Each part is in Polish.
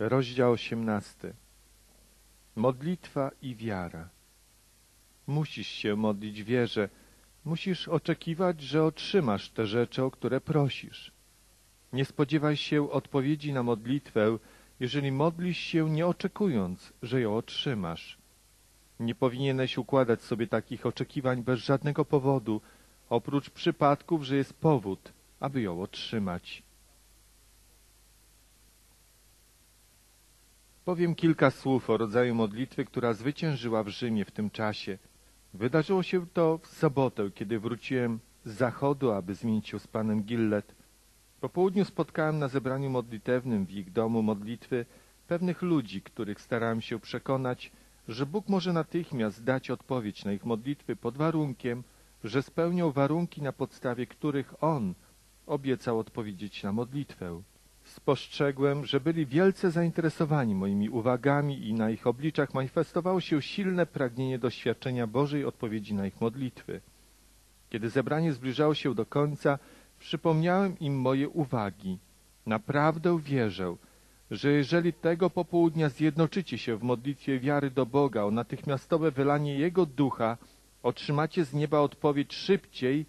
Rozdział 18. Modlitwa i wiara. Musisz się modlić wierze. Musisz oczekiwać, że otrzymasz te rzeczy, o które prosisz. Nie spodziewaj się odpowiedzi na modlitwę, jeżeli modlisz się nie oczekując, że ją otrzymasz. Nie powinieneś układać sobie takich oczekiwań bez żadnego powodu, oprócz przypadków, że jest powód, aby ją otrzymać. Powiem kilka słów o rodzaju modlitwy, która zwyciężyła w Rzymie w tym czasie. Wydarzyło się to w sobotę, kiedy wróciłem z zachodu, aby zmienić się z panem Gillet. Po południu spotkałem na zebraniu modlitewnym w ich domu modlitwy pewnych ludzi, których starałem się przekonać, że Bóg może natychmiast dać odpowiedź na ich modlitwy pod warunkiem, że spełnią warunki, na podstawie których On obiecał odpowiedzieć na modlitwę. Spostrzegłem, że byli wielce zainteresowani moimi uwagami i na ich obliczach manifestowało się silne pragnienie doświadczenia Bożej odpowiedzi na ich modlitwy. Kiedy zebranie zbliżało się do końca, przypomniałem im moje uwagi. Naprawdę wierzę, że jeżeli tego popołudnia zjednoczycie się w modlitwie wiary do Boga o natychmiastowe wylanie Jego ducha, otrzymacie z nieba odpowiedź szybciej,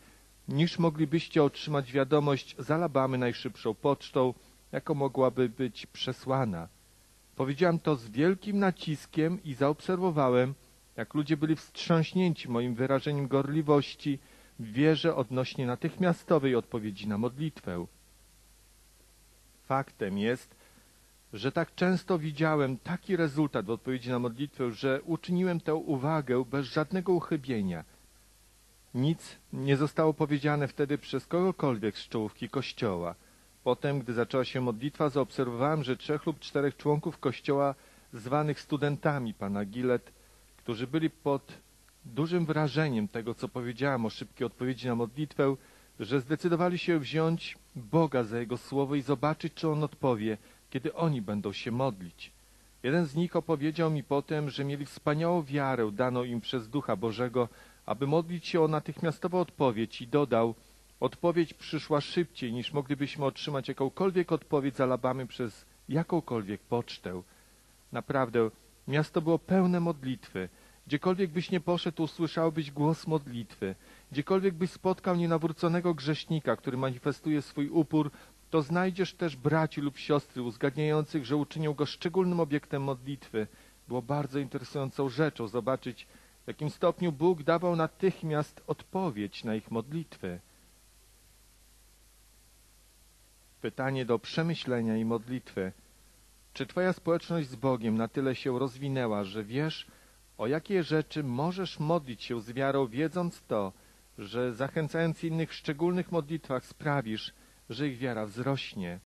niż moglibyście otrzymać wiadomość z Alabamy najszybszą pocztą, jaką mogłaby być przesłana. Powiedziałem to z wielkim naciskiem i zaobserwowałem, jak ludzie byli wstrząśnięci moim wyrażeniem gorliwości w wierze odnośnie natychmiastowej odpowiedzi na modlitwę. Faktem jest, że tak często widziałem taki rezultat w odpowiedzi na modlitwę, że uczyniłem tę uwagę bez żadnego uchybienia. Nic nie zostało powiedziane wtedy przez kogokolwiek z czołówki kościoła. Potem, gdy zaczęła się modlitwa, zaobserwowałem, że trzech lub czterech członków kościoła zwanych studentami pana Gillet, którzy byli pod dużym wrażeniem tego, co powiedziałem o szybkiej odpowiedzi na modlitwę, że zdecydowali się wziąć Boga za Jego słowo i zobaczyć, czy On odpowie, kiedy oni będą się modlić. Jeden z nich opowiedział mi potem, że mieli wspaniałą wiarę daną im przez Ducha Bożego, aby modlić się o natychmiastową odpowiedź i dodał, odpowiedź przyszła szybciej, niż moglibyśmy otrzymać jakąkolwiek odpowiedź z Alabamy przez jakąkolwiek pocztę. Naprawdę, miasto było pełne modlitwy. Gdziekolwiek byś nie poszedł, usłyszałbyś głos modlitwy. Gdziekolwiek byś spotkał nienawróconego grzesznika, który manifestuje swój upór, to znajdziesz też braci lub siostry uzgadniających, że uczynią go szczególnym obiektem modlitwy. Było bardzo interesującą rzeczą zobaczyć, w jakim stopniu Bóg dawał natychmiast odpowiedź na ich modlitwy. Pytanie do przemyślenia i modlitwy. Czy Twoja społeczność z Bogiem na tyle się rozwinęła, że wiesz, o jakie rzeczy możesz modlić się z wiarą, wiedząc to, że zachęcając innych w szczególnych modlitwach sprawisz, że ich wiara wzrośnie?